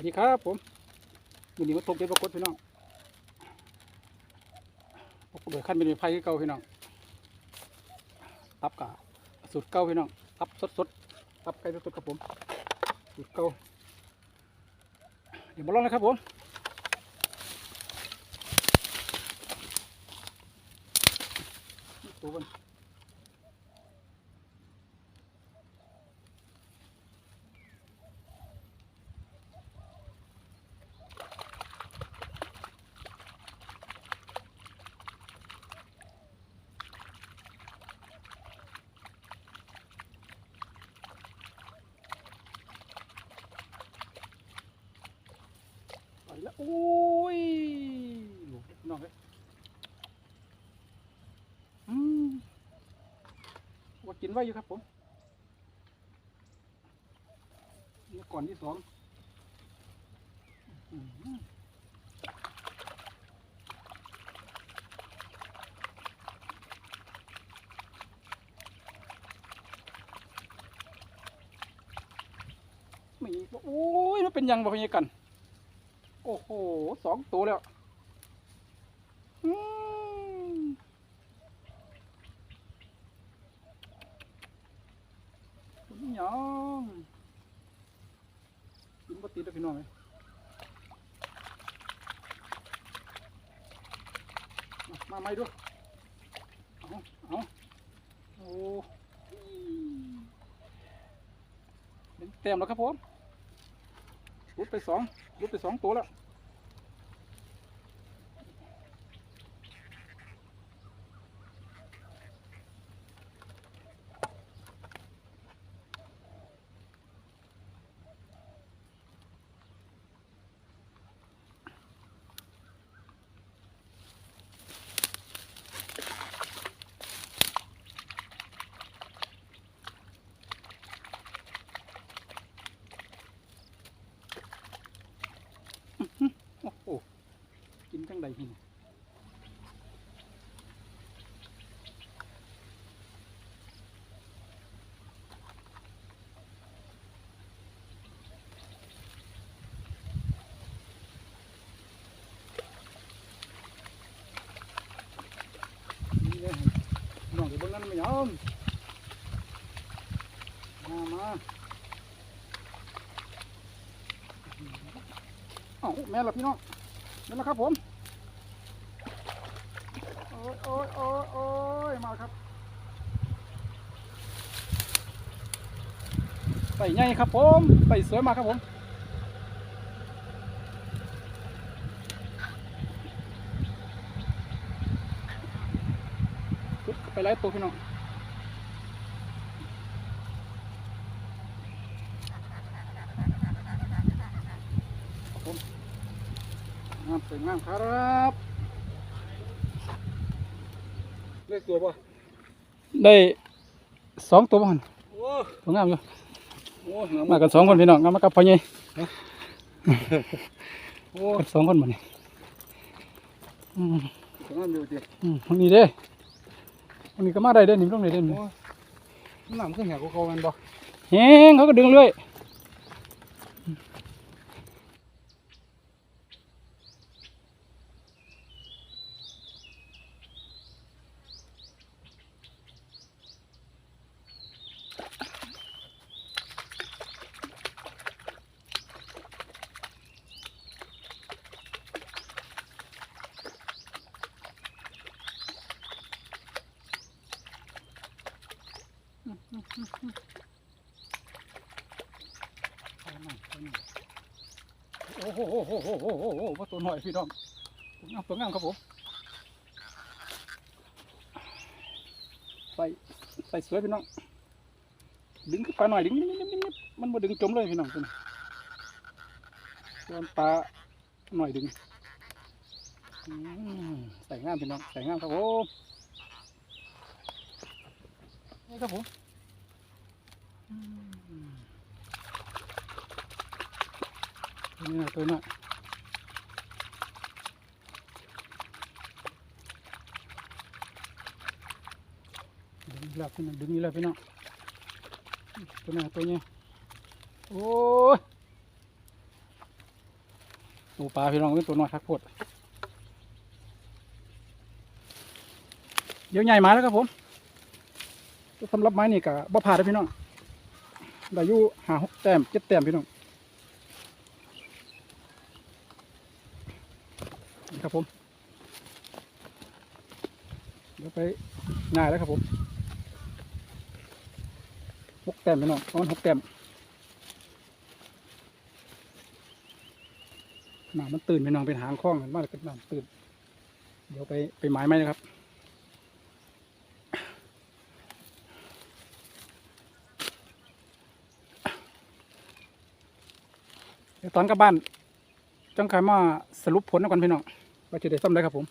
วัสดีครับผมวันนี้มาตกเบ็ดปรากฏพี่น้องปกฏโดยขั้นเป็นไฟคือเก่าพี่น้องตับกะสูตรเก่าพี่น้องตับสดสดๆตับไก่สดสดๆครับผมสูตรเก่าเดี๋ยวมาลองเลยครับผมตัวมัน โอ้ยหลุดน้องเลยอืมว่ากินไว้อยู่ครับผมนี่ก่อนที่สองอืมไม่โอ้ยมันเป็นยังบ่เป็นยังกัน อ้โหสองตัวแล้วอืมนี่ยังกินปติดแล้วพี่น้องเลยมามาไม่ด้วยเอาเอาโอ้เต็มแล้วครับผมรุดไปสองรุดไปสองตัวแล้ว โอ้โห นี่เนี่น้องเดี๋ยวบิ่งนั้นไม่ยอมมามาเอ้าแม่ละพี่น้องนั่นแหละครับผม โอ้ยโอ้ยโอ้ยโอ้ยมาครับ ใส่ใหญ่ครับผมใส่สวยมากครับผมไปไล่ตัวพี่น้องครับผมงามสวยงามครับเลือกตัวป่ะได้สองตัวบ้านโอ้ตัวงามอยู่ มากันสองคนพี่น้องงามมากับพ่อใหญ่โอ้กันสองคนหมดนี่อืมสงามอยู่ดิอืมวันนี้เด้วันนี้ก็มาได้เด้อนี่ต้องได้เด้อนี่โอ้น้ำขึ้นแหกกูเขาแมันบ่เฮงเขาก็ดึงเรื่อย โอ้โหโอ้โหโอ้โหโอ้โหโอ้โหว่าตัวหน่อยพี่น้องตัวงามตัวงามครับผมใส่ใส่สวยพี่น้อง ดึงขึ้นไปหน่อยดึงนิดนิดนิดมันมาดึงจมเลยพี่น้องตัวนี้ส่วนปลาหน่อยดึงอืมใส่งามพี่น้องใส่งามครับผมนี่ครับผมอืม ตัวนี้นะตัวนี้ดึงอีกแล้วพี่น้องดึงอีกแล้วพี่น้องตัวนี้ตัวนี้โอ้ยตัวปลาพี่น้องเป็นตัวน้อยทักพดเดี๋ยวใหญ่มาแล้วครับผมสำหรับไม้นี่กะบ่ผ่าไดเลยพี่น้อง ได้อยู่หาหกแต้มเจ็ดแต้มพี่น้องนี่ครับผมเดี๋ยวไปง่ายแล้วครับผมหกแต้มพี่น้องประมาณหกแต้มน้ำมันตื่นไปน้องเป็นหางคล้องกันมากเลยน้ำตื่น เดี๋ยวไปไปไม้ไหมนะครับ เดี๋ยวตอนกลับบ้านจังคายมาสรุปผลกันพี่น้องว่าจะได้ซ่อมได้ครับผม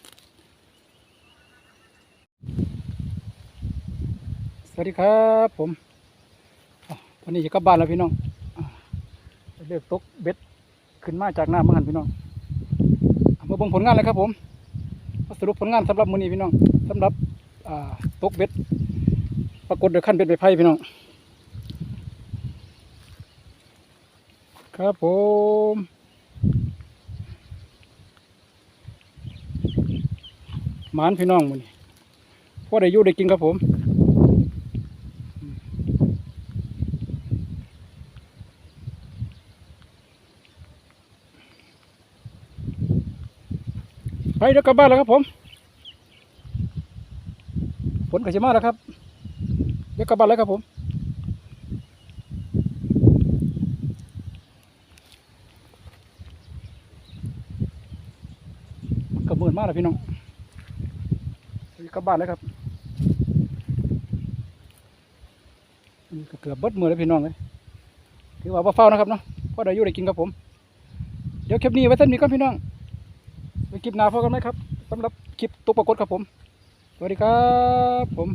สวัสดีครับผมอะวันนี้จะกลับบ้านแล้วพี่น้องเลือกตกเบ็ดขึ้นมาจากหน้ำเมื่อหันพี่น้องมาเบิ่งผลงานเลยครับผมสรุปผลงานสำหรับมื้อนี้พี่น้องสำหรับอ่าตกเบ็ด ปรากฏโดยขั้นเบ็ดใบไผ่พี่น้อง ครับผมหมานพี่น้องมื้อนี้พอได้ยู่ได้กินครับผมไปเดี๋ยวกลับบ้านแล้วครับผมฝนก็จะมาแล้วครับเดี๋ยวกลับบ้านแล้วครับผม มันก็มืดมาก แล้วพี่น้องกลับบ้านแล้วครับเกือบเบิดมือแล้วพี่น้องเลยถือว่าบ่เฝ้านะครับเนาะพ่อได้อยู่ได้กินครับผม เดี๋ยวคลิปนี้ไว้ท่านมีก่อนพี่น้องไปคลิปหน้าพอกันไหมครับสำหรับคลิปตุ๊กปรากฏครับผม สวัสดีครับผม